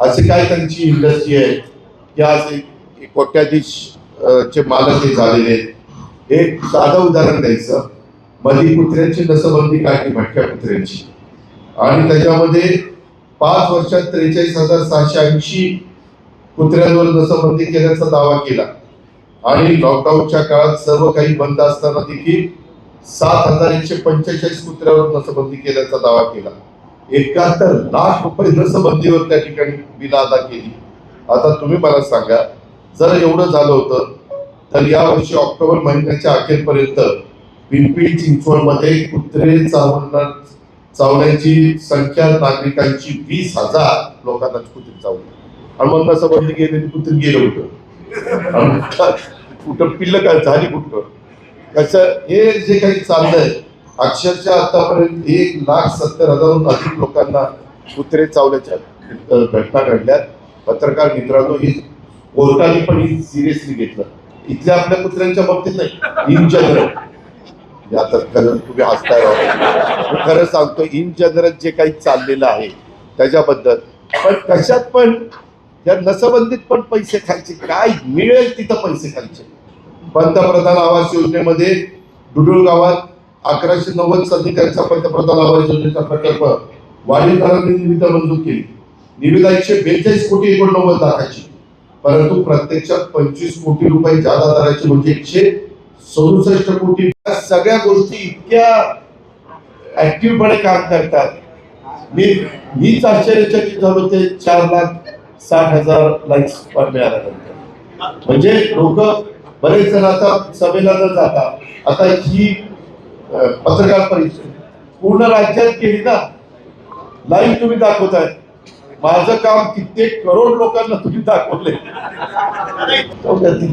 असे काय त्यांची इंडस्ट्री आहे? की आज एक- कोट्याधीश चे मालक हे झालेले आहेत. एक साधं उदाहरण द्यायचं. मधी कुत्र्यांची नसबंदी काढली भटक्या कुत्र्यांची. आणि त्याच्यामध्ये पाच वर्षात त्रेचाळीस हजार सहाशे ऐंशी कुत्र्यांवर नसबंदी केल्याचा दावा केला. आणि लॉकडाऊनच्या काळात सर्व काही बंद असताना देखील सात हजार एकशे पंचेचाळीस कुत्र्यावर नसबंदी केल्याचा दावा केला. एकाहत्तर लाख रुपये नसबंदीवर त्या ठिकाणी बिल अदा केली. आता तुम्ही मला सांगा जर एवढं झालं होतं तर यावर्षी ऑक्टोबर महिन्याच्या अखेरपर्यंत पिंपरी चिंचवडमध्ये कुत्रे चावणार चावण्याची संख्या नागरिकांची वीस हजार लोकांना कुत्रे चावली. आणि मग नसबंदी गेले कुत्रे गेलं होतं कुठं पिल्ल काय झाली कुठं? कसं हे जे काही चाललंय अक्षरशः आतापर्यंत एक लाख सत्तर हजारहून अधिक लोकांना कुत्रे चावल्याच्या घटना घडल्यात. पत्रकार मित्रांनो ही कोर्टाने पण ही सिरियसली घेतलं. इथल्या आपल्या कुत्र्यांच्या बाबतीत नाही इन जनरल. आता खरं तुम्ही हसताय खरं सांगतो इन जनरल जे काही चाललेलं आहे त्याच्याबद्दल. पण कशात पण या नसबंदीत पण पैसे खायचे काय मिळेल तिथं पैसे खायचे पंतप्रधान आवास योजनेमध्ये डुडुळ गावात अकराशे नव्वद सदनिकांचा पंतप्रधान आवास योजनेचा प्रकल्प वाढीवकरांनी निविदा मंजूर केली. निविदा एकशे बेचाळीस कोटी एकोणनव्वद लाखाची. परंतु प्रत्यक्षात पंचवीस कोटी रुपये जादा दराची म्हणजे एकशे सदुसष्ट कोटी. या सगळ्या गोष्टी इतक्या ऍक्टिव्हपणे काम करतात. मी मीच आश्चर्यचकित झालो ते चार लाख साठ हजार लाईक्स मिळाल्यानंतर. म्हणजे लोक बरेच जण आता सभेला न जाता आता ही पत्रकार परिषद. पूर्ण राज्यात केली ना. लाईव्ह तुम्ही दाखवताय. माझं काम कित्येक करोड लोकांना तुम्ही दाखवले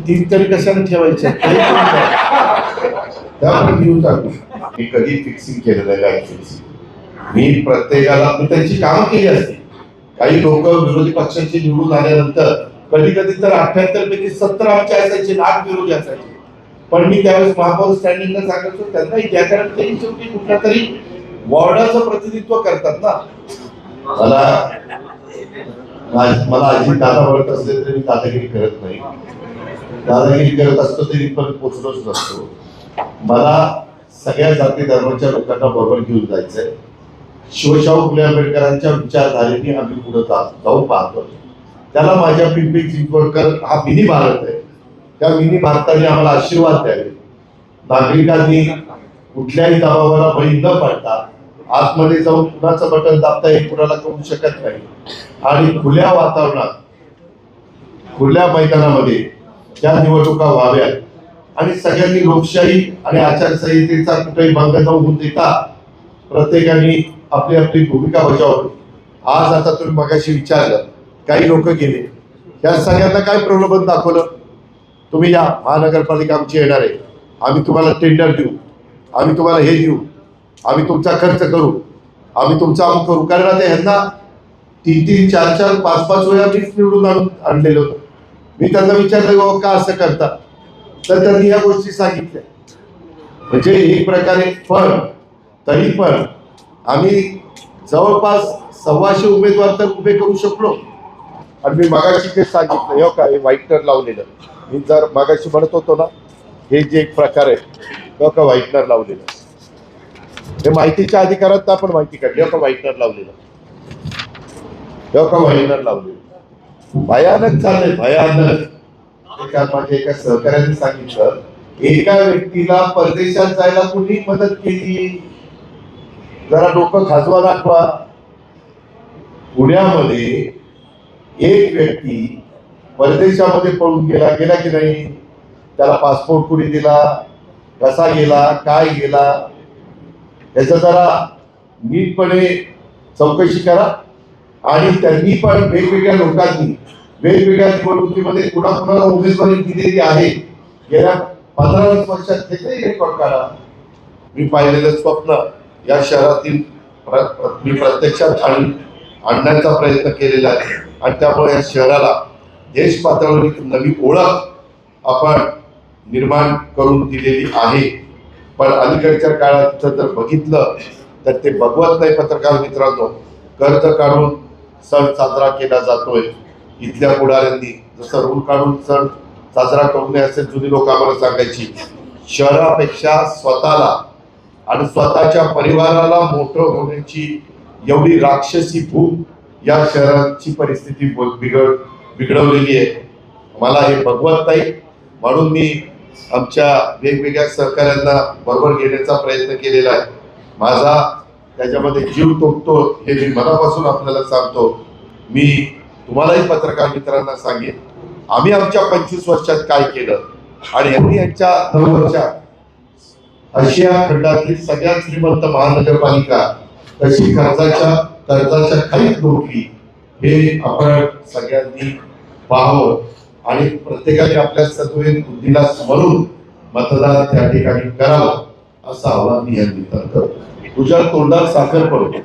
तीन तरी कशाने ठेवायचे? त्यामुळे घेऊन टाकू मी कधी फिक्सिंग केलेलं आहे फिक्सिंग मी प्रत्येकाला मी त्यांची काम केली असते. काही लोक विरोधी पक्षांची निवडून आल्यानंतर कधी कधी तर अठ्याहत्तर पैकी सत्तर आमचे असायचे आठ विरोधी असायचे. पण मी त्यावेळेस महापौर स्टँडिंगला सांगायचो त्यांना ज्या कारण ते शेवटी कुठल्या तरी वॉर्डाचं प्रतिनिधित्व करतात ना. मला मला अजित दादा वळत असले तरी मी दादागिरी करत नाही. दादागिरी करत असतो तरी पण पोचलोच नसतो. मला सगळ्या जाती धर्माच्या लोकांना बरोबर घेऊन जायचंय. शिवशाहू फुले आंबेडकरांच्या विचारधारेने आम्ही पुढे जाऊन पाहतो. त्याला माझ्या पिंपरी चिंचवडकर हा मिनी भारत आहे. त्या मिनी भारताने आम्हाला आशीर्वाद द्यावे. नागरिकांनी कुठल्याही दबावाला बळी न पडता आतमध्ये जाऊन कुणाचं बटन दाबता हे कुणाला कळू शकत नाही. आणि खुल्या वातावरणात खुल्या मैदानामध्ये त्या निवडणुका व्हाव्यात. आणि सगळ्यांनी लोकशाही आणि आचारसंहितेचा कुठेही भंग न होऊन देता प्रत्येकाने आपली आपली भूमिका बजावली. आज आता तुम्ही मगाशी विचारलं काही लोक गेले. या सगळ्यांना काय प्रलोभन दाखवलं? तुम्ही या महानगरपालिका आमची येणार आहे. आम्ही तुम्हाला टेंडर देऊ. आम्ही तुम्हाला हे देऊ. आम्ही तुमचा खर्च करू. आम्ही तुमचा अमुक करू. कारण आता ह्यांना तीन तीन चार चार पाच पाच वेळा मीच निवडून आणून आणलेलं होतं. मी त्यांना विचारलं बाबा का असं करता? तर त्यांनी या गोष्टी सांगितल्या. म्हणजे एक प्रकारे पण तरी पण आम्ही जवळपास सव्वाशे उमेदवार तर उभे करू शकलो. आणि मी मगाशी ते सांगितलं हो का हे व्हाईटनर लावलेलं. मी जर मागाशी म्हणत होतो ना हे जे एक प्रकार आहे हो का व्हाईटनर लावलेलं. हे माहितीच्या अधिकारात आपण माहिती काढली हो व्हाईटनर लावलेलं. हो का व्हाईटनर लावलेलं. भयानक चाललंय भयानक. एका माझ्या एका सहकार्याने सांगितलं एका व्यक्तीला परदेशात जायला कुणी मदत केली? जरा डोकं खाजवा दाखवा. पुण्यामध्ये एक व्यक्ती परदेशामध्ये पळून गेला गेला की नाही? त्याला पासपोर्ट कुणी दिला? कसा गेला? काय गेला? याचा जरा नीटपणे चौकशी करा. आणि त्यांनी पण वेगवेगळ्या लोकांनी वेगवेगळ्या निवडणुकीमध्ये कुणाकुणाला उमेदवारी दिलेली आहे. गेल्या पंधरा वर्षात त्याचाही रेकॉर्ड काढा. मी पाहिलेलं स्वप्न या शहरातील प्र- मी प्रत्यक्षात आणण्याचा प्रयत्न केलेला आहे. आणि त्यामुळे या शहराला देश पातळीवर एक नवी ओळख आपण निर्माण करून दिलेली आहे. पण अलीकडच्या काळात जर बघितलं तर ते बघवत नाही पत्रकार मित्रांनो. कर्ज काढून सण साजरा केला जातोय. इथल्या पुढाऱ्यांनी जसं रूल काढून सण साजरा करू नये असे जुनी लोक आम्हाला सांगायची. शहरापेक्षा स्वतःला आणि स्वतःच्या परिवाराला मोठं होण्याची एवढी राक्षसी भूक या शहराची परिस्थिती बिघड बिघडवलेली आहे. मला हे भगवंताई नाही म्हणून मी आमच्या वेगवेगळ्या सहकाऱ्यांना बरोबर घेण्याचा प्रयत्न केलेला आहे. माझा त्याच्यामध्ये जीव तोपतो हे मी मनापासून आपल्याला सांगतो. मी तुम्हालाही पत्रकार मित्रांना सांगेन. आम्ही आमच्या पंचवीस वर्षात काय केलं? आणि यांनी यांच्या नऊ वर्षात आशिया खंडातली सगळ्यात श्रीमंत महानगरपालिका कशी कर्जाच्या कर्जाच्या खालीच नोकरी हे आपण सगळ्यांनी पाहावं आणि प्रत्येकाने आपल्या सत्वेन बुद्धीला स्मरून मतदान त्या ठिकाणी करावं असं आव्हान मी या निमित्तानं करतो. तुझ्या तोंडात साखर पडतो